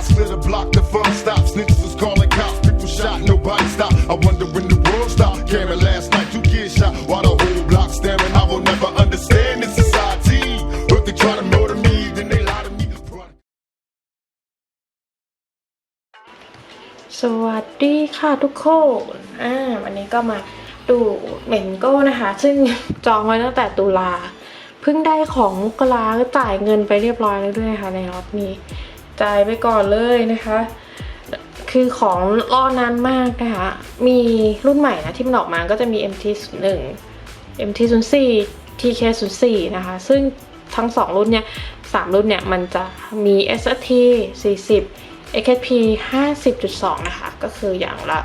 I split a block, the fun stopped. Snitches was calling cops, people shot, nobody stopped. I wonder when the world stopped. Cameron last night, two kids shot while the whole block staring. I will never understand this society. If they try to murder me, then they lie to me. สวัสดีค่ะทุกคนอ่าวันนี้ก็มาดูเหม็นโก้นะคะ ซึ่งจองไว้ตั้งแต่ตุลาเพิ่งได้ของมกราก็จ่ายเงินไปเรียบร้อยแล้วด้วยค่ะในรอบนี้ จ่ายไปก่อนเลยนะคะ คือของรอนานมากนะคะ มีรุ่นใหม่นะที่มันออกมาก็จะมี MT01 MT04 TK04 นะคะ ซึ่งทั้งสองรุ่นเนี่ยสามรุ่นเนี่ยมันจะมี SRT 40 XP 50.2 นะคะ ก็คืออย่างละ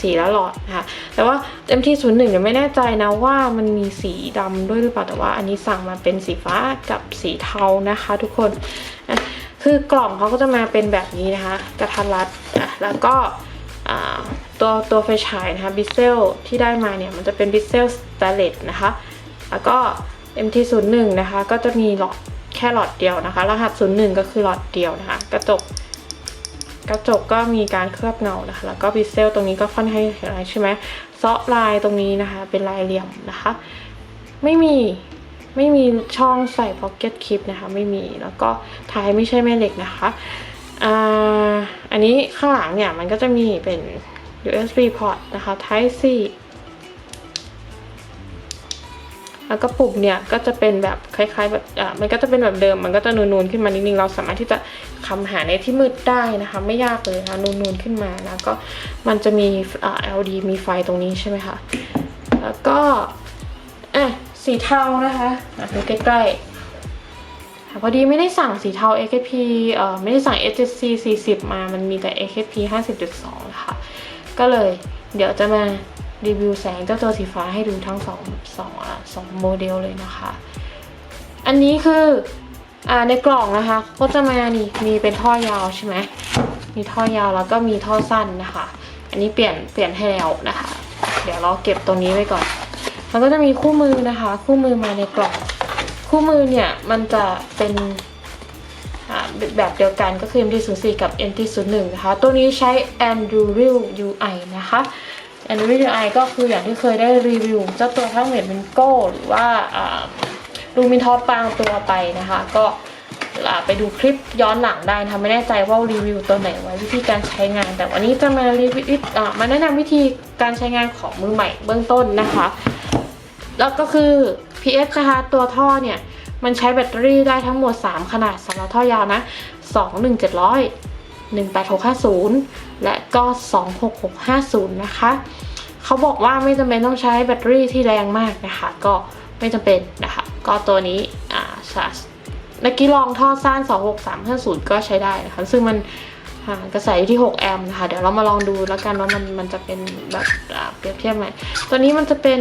สีละหลอดนะคะ แต่ว่า MT01 เนี่ยไม่แน่ใจนะว่ามันมีสีดำด้วยหรือเปล่า แต่ว่าอันนี้สั่งมาเป็นสีฟ้ากับสีเทานะคะทุกคนอะ คือกล่องเขาก็จะมาเป็นแบบนี้นะคะ กระทัดรัดอะแล้วก็ตัวตัวไฟฉายนะคะบิเซลที่ได้มาเนี่ย มันจะเป็นบิเซลสเตเลตนะคะ แล้วก็ MT01 นะคะ ก็จะมีหลอดแค่หลอดเดียวนะคะ รหัส 01 ก็คือหลอดเดียวนะคะ กระจก กระจกก็มีการเคลือบเงานะคะ แล้วก็บิเซลตรงนี้ก็ค่อนข้างแข็งแรใช่ไหมเซาะลายตรงนี้นะคะ เป็นลายเหลี่ยมนะคะ ไม่มี ไม่มีช่องใส่พ็อกเก็ตคลิปนะคะ ไม่มีแล้วก็ท้ายไม่ใช่แม่เหล็กนะคะอ่าอันนี้ข้างหลังเนี่ยมันก็จะมีเป็น USB port นะคะ Type C แล้วก็ปุ่มเนี่ยก็จะเป็นแบบคล้ายๆแบบอ่ามันก็จะเป็นแบบเดิม มันก็จะนูนๆขึ้นมานิดนึงเราสามารถที่จะคำหาในที่มืดได้นะคะ ไม่ยากเลยนะคะนูนๆขึ้นมาแล้วก็มันจะมีอ่า LED มีไฟตรงนี้ใช่ไหมคะแล้วก็ สีเทานะคะดูใกล้ๆค่พอดีไม่ได้สั่งสีเทา AKP เอ่อไม่ได้สั่ง HSC 40 มามันมีแต่ AKP 50.2นะคะก็เลยเดี๋ยวจะมารีวิวแสงเจ้าตัวสีฟ้าให้ดูทั้งสองสองอะสองโมเดลเลยนะคะ อันนี้คืออ่าในกล่องนะคะ ก็จะมานี่มีเป็นท่อยาวใช่ไหมมีท่อยาวแล้วก็มีท่อสั้นนะคะ อันนี้เปลี่ยนเปลี่ยนให้แล้วนะคะ เดี๋ยวเราเก็บตรงนี้ไว้ก่อน แล้วก็จะมีคู่มือนะคะ คู่มือมาในกล่อง คู่มือเนี่ยมันจะเป็นแบบเดียวกันก็คือ MT04 กับ MT01 นะคะ ตัวนี้ใช้ Anduril UI นะคะ Anduril UI ก็คืออย่างที่เคยได้รีวิว เจ้าตัวทั้งเมดมินโก้หรือว่าลูมินทอปบางตัวไปนะคะ ก็ไปดูคลิปย้อนหลังได้นะคะไม่แน่ใจว่ารีวิวตัวไหนไว้วิธีการใช้งาน แต่วันนี้จะมารีวิวมาแนะนำวิธีการใช้งานของมือใหม่เบื้องต้นนะคะ แล้วก็คือ PS นะคะตัวท่อเนี่ย มันใช้แบตเตอรี่ได้ทั้งหมด 3 ขนาดสำหรับท่อยาวนะ 21700 18650 และก็ 26650 นะคะ เขาบอกว่าไม่จำเป็นต้องใช้แบตเตอรี่ที่แรงมากนะคะ ก็ไม่จำเป็นนะคะ ก็ตัวนี้อ่าชาร์จเมื่อกี้ลองท่อสั้น26350 ก็ใช้ได้นะคะ ซึ่งมันหางกระแสอยู่ที่ 6 แอมป์นะคะ เดี๋ยวเรามาลองดูแล้วกันว่ามันมันจะเป็นแบบเปรียบเทียบไหมตัวนี้มันจะเป็น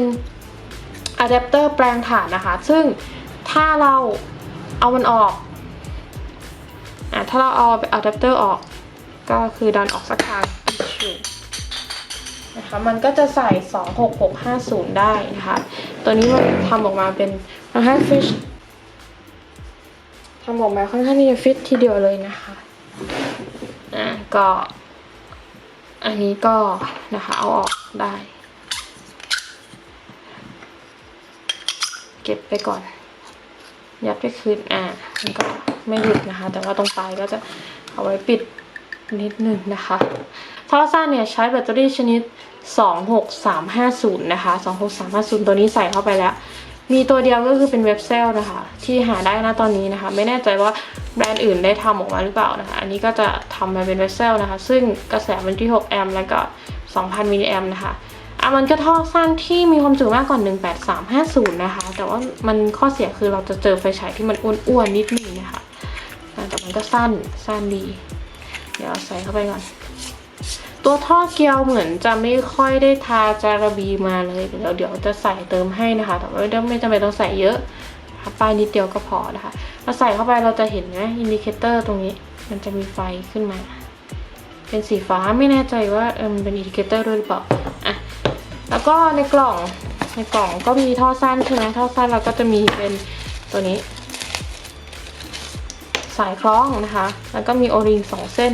อะแดปเตอร์แปลงถ่านนะคะ ซึ่งถ้าเราเอามันออกอะถ้าเราเอาอะแดปเตอร์ออก ก็คือดันออกสักทางนะคะมันก็จะใส่ 26650 ได้นะคะ ตัวนี้มันทำออกมาเป็นค่อนข้างฟิชทำออกมาค่อนข้างที่จะฟิตทีเดียวเลยนะคะอะก็ อันนี้ก็นะคะเอาออกได้ เก็บไปก่อน ยัดไปคืนอ่ามันก็ไม่หลุดนะคะ แต่ว่าตรงปลายก็จะเอาไว้ปิดนิดนึงนะคะทอสั้นเนี่ยใช้แบตเตอรี่ชนิด 26350 นะคะ 26350 ตัวนี้ใส่เข้าไปแล้ว มีตัวเดียวก็คือเป็นเว็บเซลนะคะ ที่หาได้นะตอนนี้นะคะ ไม่แน่ใจว่าแบรนด์อื่นได้ทำออกมาหรือเปล่านะคะ อันนี้ก็จะทำมาเป็นเว็บเซลนะคะ ซึ่งกระแสมันที่ 6 แอมป์แล้วก็ 2,000 มิลลิแอมป์นะคะ อะมันก็ท่อสั้นที่มีความจุมากกว่า 18350 นะคะ แต่ว่ามันข้อเสียคือเราจะเจอไฟฉายที่มันอ้วนๆนิดนึงนะคะ แต่มันก็สั้นสั้นดี เดี๋ยวเอาใส่เข้าไปก่อน ตัวท่อเกลียวเหมือนจะไม่ค่อยได้ทาจาระบีมาเลย เดี๋ยวเดี๋ยวจะใส่เติมให้นะคะ แต่ว่าไม่ไม่จำเป็นต้องใส่เยอะนะคะป้ายนิดเดียวก็พอนะคะเราใส่เข้าไปเราจะเห็นนะอินดิเคเตอร์ตรงนี้ มันจะมีไฟขึ้นมา เป็นสีฟ้าไม่แน่ใจว่าเออมันเป็นอินดิเคเตอร์ด้วยหรือเปล่าอะ แล้วก็ในกล่องในกล่องก็มีท่อสั้นใช่ไหมท่อสั้นเราก็จะมีเป็นตัวนี้ สายคล้องนะคะ แล้วก็มีโอริงสองเส้น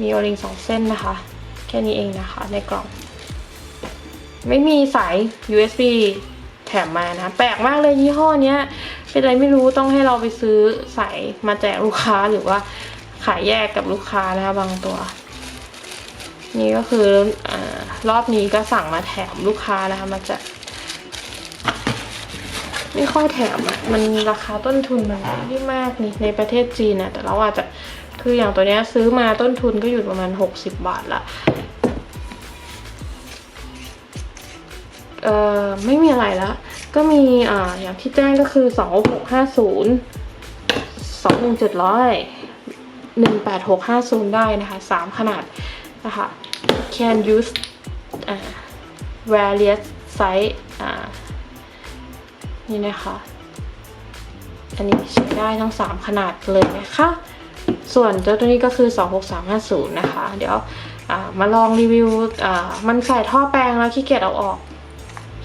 มีโอริงสองเส้นนะคะ แค่นี้เองนะคะในกล่อง ไม่มีสาย USB แถมมานะ แปลกมากเลยยี่ห้อนี้เป็นอะไรไม่รู้ต้องให้เราไปซื้อสายมาแจกลูกค้าหรือว่าขายแยกกับลูกค้านะคะบางตัว นี่ก็คืออ รอบนี้ก็สั่งมาแถมลูกค้านะคะมาแจกไม่ค่อยแถมอะมันราคาต้นทุนมันไม่มากนี่ในประเทศจีนนะแต่เราอาจจะคืออย่างตัวเนี้ยซื้อมาต้นทุนก็อยู่ประมาณ 60 บาทละเอ่อไม่มีอะไรล้วก็มีอ่าอย่างที่แจ้งก็คือ 2 6 5 0 2 1 7 0 0 1 8 6 5 0 ได้นะคะ 3 ขนาดนะคะ can use various size อ่านี่นะคะ อันนี้ใช้ได้ทั้ง 3 ขนาดเลยนะคะ ส่วนเจ้าตัวนี้ก็คือ 26350 นะคะ เดี๋ยวามาลองรีวิว มันใส่ท่อแปรงแล้วขี้เกียจเอาออก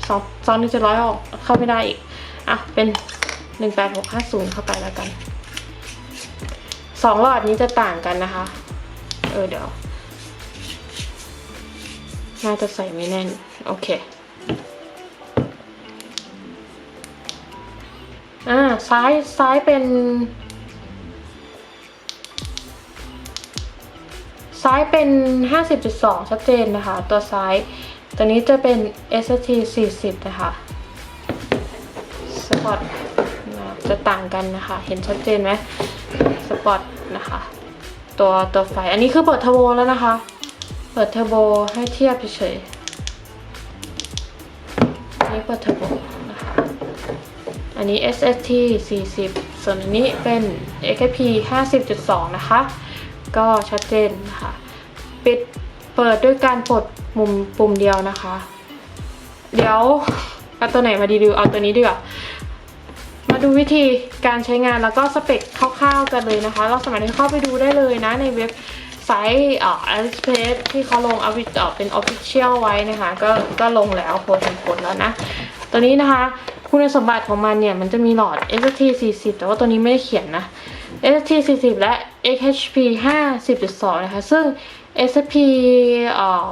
สองสองหนึ่งจะร้อยออกเข้าไม่ได้อีก อะ เป็นหนึ่งแปดหกห้าศูนย์เข้าไปแล้วกัน สองหลอดนี้จะต่างกันนะคะ เออเดี๋ยว น่าจะใส่ไม่แน่น โอเค อ่า ซ้าย ซ้ายเป็น ซ้ายเป็น 50.2 ชัดเจนนะคะ ตัวซ้าย ตัวนี้จะเป็น ST 40 นะคะ สปอตจะต่างกันนะคะ เห็นชัดเจนไหม สปอตนะคะ ตัวตัวไฟ อันนี้คือเปิดเทอร์โบแล้วนะคะ ปิดเทอร์โบให้เทียบเฉยๆนนี้เปิดเทอร์โบนะคะอันนี้ SST 40 ส่วนอันนี้เป็น XP 50.2 นะคะ ก็ชัดเจนนะคะปิดเปิดด้วยการกดมุมปุ่มเดียวนะคะ เดี๋ยวเอาตัวไหนมารีวิวเอาตัวนี้ดีกว่ามาดูวิธีการใช้งานแล้วก็สเปคคร่าวๆกันเลยนะคะ เราสามารถเข้าไปดูได้เลยนะในเว็บ ไซต์อ่า AliExpress ที่เขาลงเอาวิดเป็น Official ไว้นะคะ ก็ก็ลงแล้วโพสต์ผลแล้วนะตัวนี้นะคะ คุณสมบัติของมันเนี่ย มันจะมีหลอด ST 40แต่ว่าตัวนี้ไม่ได้เขียนนะ ST 40และ XHP 50.2 นะคะ ซึ่ง SPP อ่า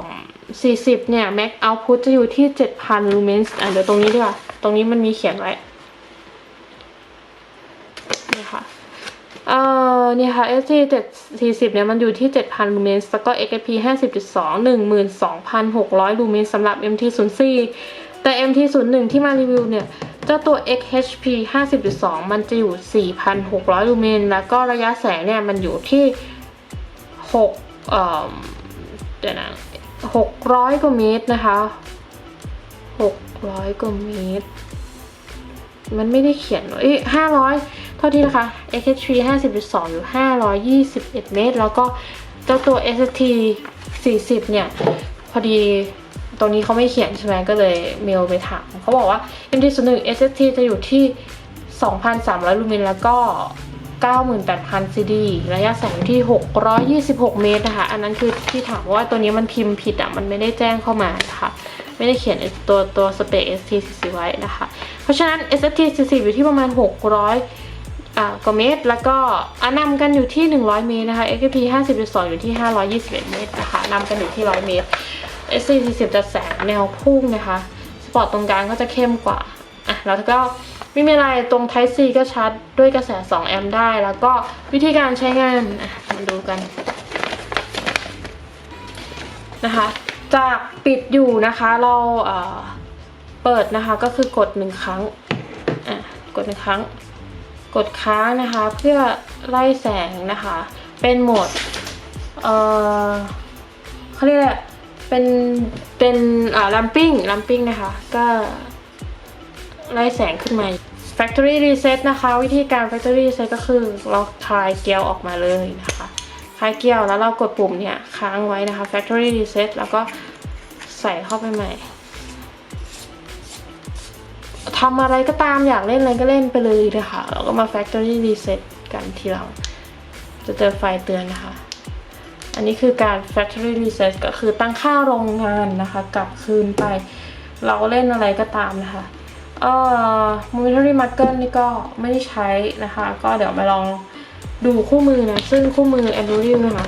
40 เนี่ย Max Output จะอยู่ที่ 7,000 lumens อะเดี๋ยวตรงนี้ดีกว่า ตรงนี้มันมีเขียนไว้นี่ค่ะเอ่อ เนี่ยค่ะ ST 740เนี่ยมันอยู่ที่ 7,000 lumens แล้วก็ XP 50.2 12,600 lumens สำหรับ MT04 แต่ MT01 ที่มารีวิวเนี่ยเจ้าตัว XHP 50.2 มันจะอยู่ 4,600 ลูเมน แล้วก็ระยะแสงเนี่ยมันอยู่ที่6เอ่อเดี๋ยวนะ600 กว่าเมตรนะคะ 600 กว่าเมตร มันไม่ได้เขียนเอ้ย500 เท่าที่นะคะ XHP 50.2 อยู่ 521 เมตร แล้วก็เจ้าตัว SST 40 เนี่ย พอดีตรงนี้เขาไม่เขียนใช่ไหมก็เลยเมลไปถามเขาบอกว่า MT01 SST จะอยู่ที่ 2,300 ลูเมนแล้วก็ 98,000 CD ระยะแสงอยู่ที่ 626 เมตรนะคะ อันนั้นคือที่ถามว่าตัวนี้มันพิมพ์ผิดอะ มันไม่ได้แจ้งเข้ามานะคะไม่ได้เขียนตัวตัวสเปค ST44 ไว้นะคะ เพราะฉะนั้น ST44 อยู่ที่ประมาณ 600อ่า กว่าเมตร แล้วก็อ่านำกันอยู่ที่ 100 เมตรนะคะ XP 50.2 อยู่ที่ 521 เมตรนะคะนำกันอยู่ที่ 100 เมตร SC40 จะแสงแนวพุ่งนะคะสปอร์ตตรงกลางก็จะเข้มกว่าอะแล้วก็ไม่มีอะไรตรง Type C ก็ชัดด้วยกระแส 2 แอมป์ได้ แล้วก็วิธีการใช้งานอะมาดูกันนะคะจากปิดอยู่นะคะเราเเปิดนะคะก็คือกดหนึ่งครั้งอะกดหนึ่งครั้ง กดค้างนะคะเพื่อไล่แสงนะคะ เป็นโหมดเออเขาเรียกเป็นเป็นอ่าลัมปิ้งลัมปิ้งนะคะ ก็ไล่แสงขึ้นมา Factory Reset นะคะ วิธีการ Factory Reset ก็คือเราคลายเกลียวออกมาเลยนะคะคลายเกลียวแล้วเรากดปุ่มเนี่ยค้างไว้นะคะ Factory Reset แล้วก็ใส่เข้าไปใหม่ ทำอะไรก็ตามอยากเล่นอะไรก็เล่นไปเลยนะคะแล้วก็มา Factory Reset กันทีหลังจะเจอไฟเตือนนะคะ อันนี้คือการ factory reset ก็คือตั้งค่าโรงงานนะคะ กลับคืนไป เราเล่นอะไรก็ตามนะคะเอ่อ Military Marker นี่ก็ไม่ได้ใช้นะคะ ก็เดี๋ยวมาลองดูคู่มือนะ ซึ่งคู่มือ Andrew นะคะ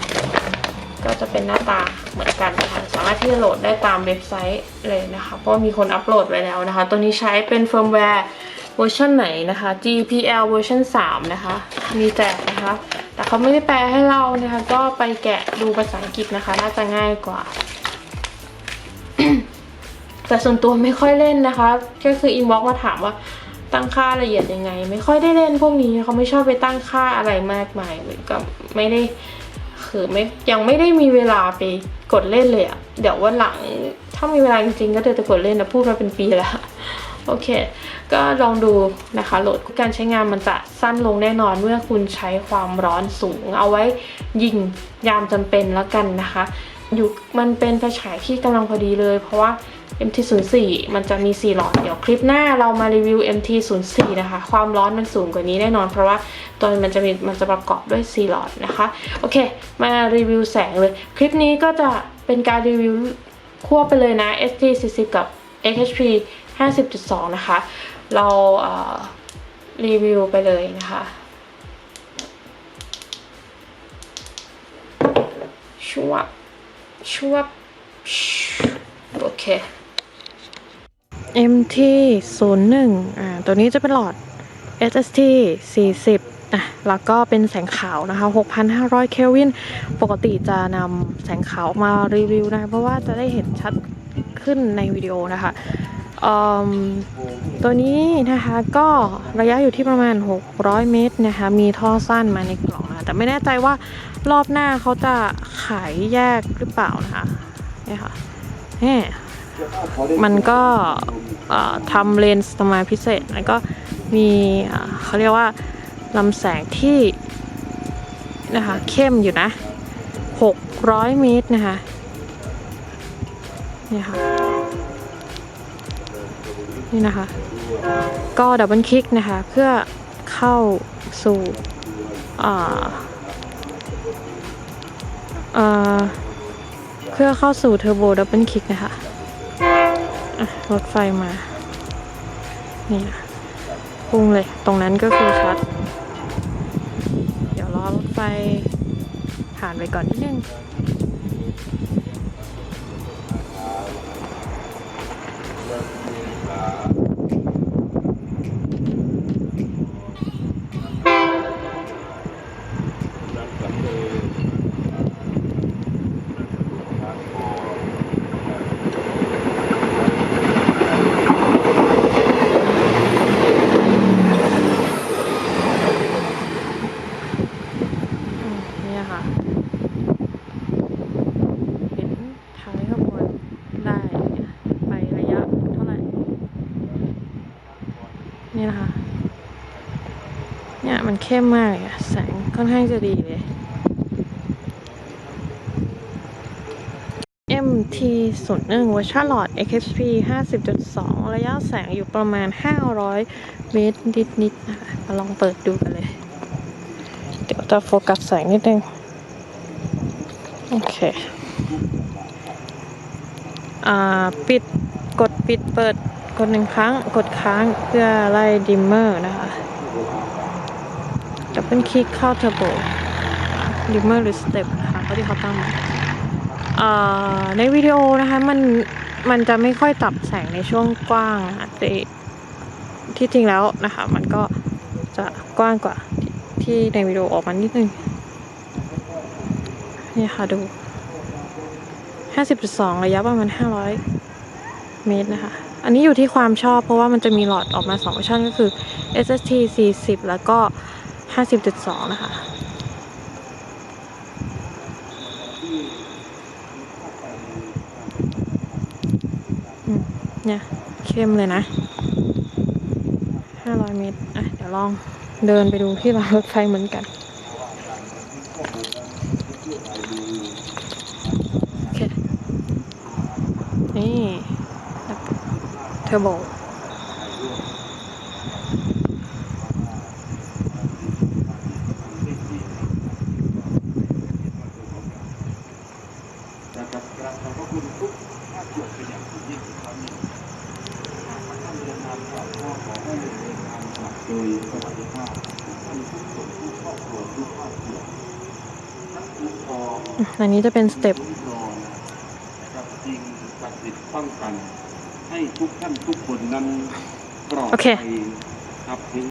ก็จะเป็นหน้าตาเหมือนกันนะคะสามารถที่จะโหลดได้ตามเว็บไซต์เลยนะคะ เพราะมีคนอัปโหลดไว้แล้วนะคะ ตัวนี้ใช้เป็นเฟิร์มแวร์เวอร์ชันไหนนะคะ GPL เวอร์ชัน3นะคะ มีแจกนะคะ แต่เขาไม่ได้แปลให้เรานะคะ ก็ไปแกะดูภาษาอังกฤษนะคะ น่าจะง่ายกว่า แต่ส่วนตัวไม่ค่อยเล่นนะคะ ก็คืออินบ็อกมาถามว่าตั้งค่าละเอียดยังไง ไม่ค่อยได้เล่นพวกนี้เขาไม่ชอบไปตั้งค่าอะไรมากมายเลยก็ไม่ได้ คือไม่ยังไม่ได้มีเวลาไปกดเล่นเลยอะเดี๋ยววันหลังถ้ามีเวลาจริงๆก็เดี๋ยวจะกดเล่นนะพูดมาเป็นปีแล้วโอเค ก็ลองดูนะคะ โหลดการใช้งานมันจะสั้นลงแน่นอนเมื่อคุณใช้ความร้อนสูง เอาไว้ยิงยามจำเป็นแล้วกันนะคะ อยู่มันเป็นไฟฉายที่กำลังพอดีเลย เพราะว่า MT04 มันจะมี 4 หลอด เดี๋ยวคลิปหน้าเรามารีวิว MT04 นะคะ ความร้อนมันสูงกว่านี้แน่นอน เพราะว่าตัวมันจะมีมันจะประกอบด้วย 4 หลอดนะคะ โอเค มารีวิวแสงเลย คลิปนี้ก็จะเป็นการรีวิวควบไปเลยนะ ST40 กับ XHP 50.2 นะคะ เราเอ่อรีวิวไปเลยนะคะชัวบชัวบโอเค MT 0 1อ่าตัวนี้จะเป็นหลอด SST 40อะแล้วก็เป็นแสงขาวนะคะ 6,500 เคลวิน ปกติจะนำแสงขาวมารีวิวนะ เพราะว่าจะได้เห็นชัดขึ้นในวิดีโอนะคะอืมตัวนี้นะคะก็ระยะอยู่ที่ประมาณ 600 เมตรนะคะ มีท่อสั้นมาในกล่องนะแต่ไม่แน่ใจว่ารอบหน้าเขาจะขายแยกหรือเปล่านะคะเนี่ยค่ะแห มันก็ทำเลนส์ทำไมพิเศษแล้วก็มีเขาเรียกว่าลำแสงที่นะคะเข้มอยู่นะ 600 เมตรนะคะนี่ค่ะนี่นะคะ ก็ดับเบิลคลิกนะคะ เพื่อเข้าสู่เอ่อเอ่อเพื่อเข้าสู่เทอร์โบดับเบิลคลิกนะคะ อะรถไฟมา นี่นะพุ่งเลย ตรงนั้นก็คือชัด เดี๋ยวรอรถไฟผ่านไปก่อนนิดนึง อืมเนี่ยค่ะ เห็นท้ายขบวนได้เนี่ยไประยะเท่าไหร่ นี่นะคะ เข้มมากเลยอะแสงค่อนข้างจะดีเลย MT 0 1เวอร์ชันหลอด XHP 50.2 ระยะแสงอยู่ประมาณ 500 เมตรนิดๆนะคะมาลองเปิดดูกันเลย เดี๋ยวจะโฟกัสแสงนิดนึง โอเค อ่า ปิด กดปิดเปิด กดหนึ่งครั้ง กดค้างเพื่อไล่ดิมเมอร์นะคะ เบิลคลิกเข้าเทอร์โบดิมเมอร์หรือสเต็ปนะคะเขาที่เขาตั้งในวิดีโอนะคะมันมันจะไม่ค่อยจับแสงในช่วงกว้างนะคะแต่ที่จริงแล้วนะคะ มันก็จะกว้างกว่าที่ในวิดีโอออกมานิดนึงนี่ค่ะดู50.2ระยะประมาณ500 เมตรนะคะ อันนี้อยู่ที่ความชอบเพราะว่ามันจะมีหลอดออกมา2เวอร์ชันก็คือ SST 40 แล้วก็ 50.2นะคะเนี่ยเข้มเลยนะ500เมตร อะ เดี๋ยวลองเดินไปดูที่รางรถไฟเหมือนกันโอเคนี่เทอร์โบนะครับกราบขอบพระคุณทุกภาคส่วนเป็นอย่างสูงยิ่งครับท่านเดินทางปลอดภัย อันนี้จะเป็นสเต็ปคุ้มครองกับจริงศักดิ์สิทธิ์ป้องกัน ให้ทุกท่านทุกคนนั้นปลอดโอเคภัยครับถึง